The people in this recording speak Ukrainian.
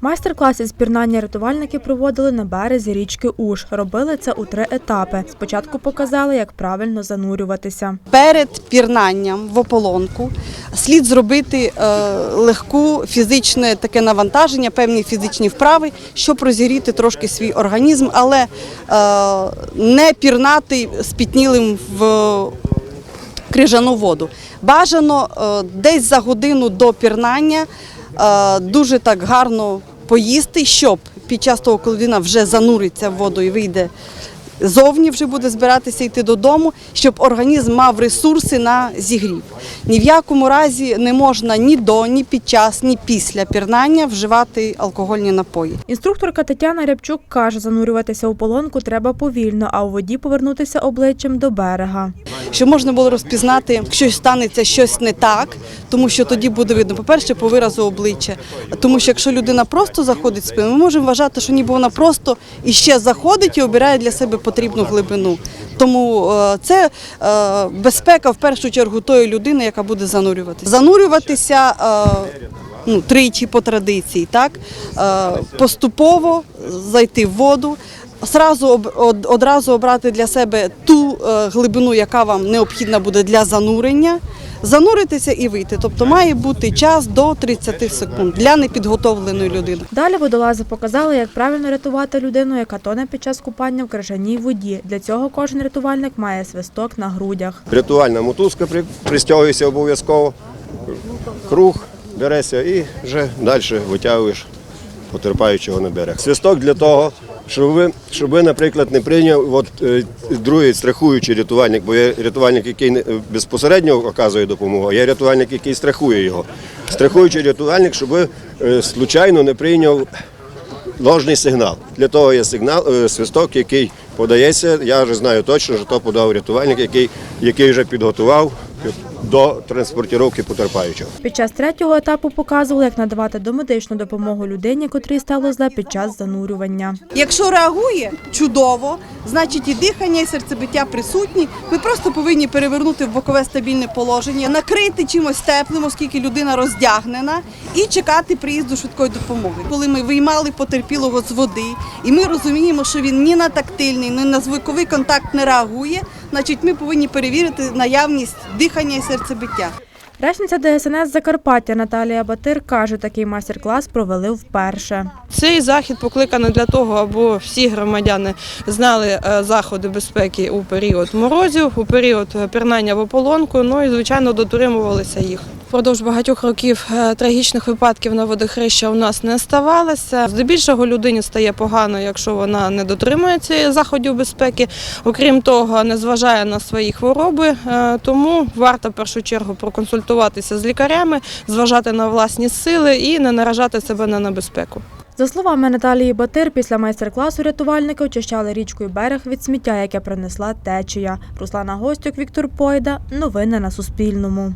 Майстер-клас із пірнання рятувальники проводили на березі річки Уж. Робили це у три етапи. Спочатку показали, як правильно занурюватися. Перед пірнанням в ополонку слід зробити е, легку фізичне таке навантаження, певні фізичні вправи, щоб розігріти трошки свій організм, але е, не пірнати спітнілим в крижану воду. Бажано е, десь за годину до пірнання дуже так гарно поїсти, щоб під час того, коли людина вже зануриться в воду і вийде зовні, вже буде збиратися йти додому, щоб організм мав ресурси на зігрів. Ні в якому разі не можна ні до, ні під час, ні після пірнання вживати алкогольні напої. Інструкторка Тетяна Рябчук каже, занурюватися у полонку треба повільно, а у воді повернутися обличчям до берега. Щоб можна було розпізнати, якщо станеться щось не так, тому що тоді буде видно, по-перше, по виразу обличчя. Тому що якщо людина просто заходить спину, ми можемо вважати, що ніби вона просто іще заходить і обирає для себе потрібну глибину. Тому е, це е, безпека в першу чергу тої людини, яка буде занурюватися. Занурюватися е, ну, тричі по традиції, так поступово зайти в воду. Одразу обрати для себе ту е, глибину, яка вам необхідна буде для занурення, зануритися і вийти. Тобто має бути час до 30 секунд для непідготовленої людини. Далі водолази показали, як правильно рятувати людину, яка тоне під час купання в крижаній воді. Для цього кожен рятувальник має свисток на грудях. Рятувальна мотузка при- пристягується обов'язково, круг береться і вже далі витягуєш потерпаючого на берег. Свисток для того, щоб ви, щоб ви наприклад, не прийняв от, е, другий страхуючий рятувальник, бо є рятувальник, який безпосередньо оказує допомогу, а є рятувальник, який страхує його. Страхуючий рятувальник, щоб ви е, случайно не прийняв ложний сигнал. Для того є сигнал, е, свисток, який подається. Я вже знаю точно, що то подав рятувальник, який, який вже підготував до транспортування потерпаючого. Під час третього етапу показували, як надавати домедичну допомогу людині, котрій стало зле під час занурювання. Якщо реагує чудово, значить і дихання, і серцебиття присутні. Ви просто повинні перевернути в бокове стабільне положення, накрити чимось теплим, оскільки людина роздягнена, і чекати приїзду швидкої допомоги. Коли ми виймали потерпілого з води, і ми розуміємо, що він ні на тактильний, ні на звуковий контакт не реагує, значить ми повинні перевірити наявність дихання і серцебиття. Речниця ДСНС Закарпаття Наталія Батир каже, такий майстер-клас провели вперше. Цей захід покликаний для того, аби всі громадяни знали е, заходи безпеки у період морозів, у період е, пірнання в ополонку, ну і звичайно дотримувалися їх. Впродовж багатьох років е, трагічних випадків на водохреща у нас не ставалося. Здебільшого людині стає погано, якщо вона не дотримується заходів безпеки. Окрім того, не зважає на свої хвороби. Е, Тому варто в першу чергу проконсультуватися з лікарями, зважати на власні сили і не наражати себе на небезпеку. За словами Наталії Батир, після майстер-класу рятувальники очищали річкою берег від сміття, яке принесла течія. Руслана Гостюк, Віктор Пойда. Новини на Суспільному.